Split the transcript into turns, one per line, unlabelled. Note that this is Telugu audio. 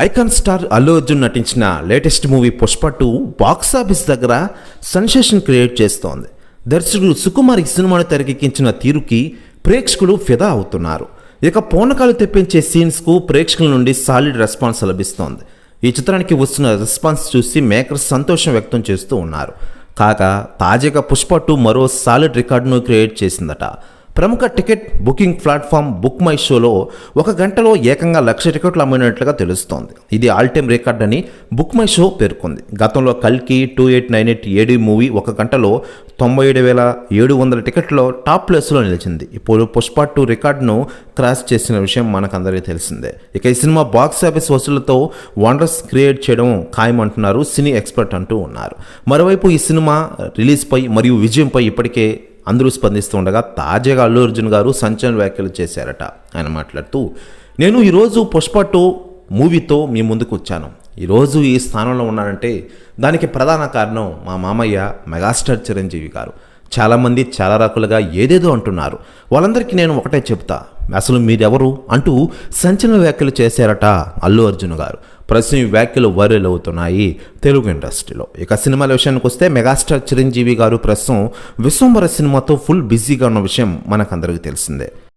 ఐకాన్ స్టార్ అల్లు అర్జున్ నటించిన latest movie Pushpa two box office దగ్గర సెన్సేషన్ క్రియేట్ చేస్తోంది. దర్శకుడు సుకుమార్ ఈ సినిమాను తెరకెక్కించిన తీరుకి ప్రేక్షకులు ఫిదా అవుతున్నారు. ఇక పూనకాలు తెప్పించే సీన్స్కు ప్రేక్షకుల నుండి సాలిడ్ రెస్పాన్స్ లభిస్తోంది. ఈ చిత్రానికి వస్తున్న రెస్పాన్స్ చూసి మేకర్స్ సంతోషం వ్యక్తం చేస్తూ ఉన్నారు. కాగా తాజాగా పుష్ప టూ మరో సాలిడ్ రికార్డును క్రియేట్ చేసిందట. ప్రముఖ ticket booking platform book my షోలో ఒక గంటలో ఏకంగా లక్ష టికెట్లు అమ్మినట్లుగా తెలుస్తోంది. ఇది ఆల్ టైమ్ రికార్డ్ అని బుక్ మై షో పేర్కొంది. గతంలో కల్కి two eight nine eight AD movie ఒక గంటలో తొంభై ఏడు వేల ఏడు వందల టికెట్లో టాప్ ప్లేస్లో నిలిచింది. ఇప్పుడు పుష్ప టూ రికార్డును క్రాస్ చేసిన విషయం మనకందరికీ తెలిసిందే. ఇక ఈ సినిమా బాక్స్ ఆఫీస్ వసూళ్ళతో వండర్స్ క్రియేట్ చేయడం ఖాయమంటున్నారు సినీ ఎక్స్పర్ట్ అంటూ ఉన్నారు. మరోవైపు ఈ సినిమా రిలీజ్పై మరియు విజయంపై ఇప్పటికే అందరూ స్పందిస్తూ ఉండగా తాజాగా అల్లు అర్జున్ గారు సంచలన వ్యాఖ్యలు చేశారట. ఆయన మాట్లాడుతూ నేను ఈరోజు పుష్ప టూ మూవీతో మీ ముందుకు వచ్చాను. ఈరోజు ఈ స్థానంలో ఉన్నానంటే దానికి ప్రధాన కారణం మా మామయ్య మెగాస్టార్ చిరంజీవి గారు. చాలామంది చాలా రకాలుగా ఏదేదో అంటున్నారు. వాళ్ళందరికీ నేను ఒకటే చెప్తా అసలు మీరెవరు అంటూ సంచలన వ్యాఖ్యలు చేశారట అల్లు అర్జున్ గారు. ప్రస్తుతం ఈ వ్యాఖ్యలు వైరల్ అవుతున్నాయి తెలుగు ఇండస్ట్రీలో. ఇక సినిమాల విషయానికి వస్తే మెగాస్టార్ చిరంజీవి గారు ప్రస్తుతం విశ్వంబర సినిమాతో ఫుల్ బిజీగా ఉన్న విషయం మనకందరికీ తెలిసిందే.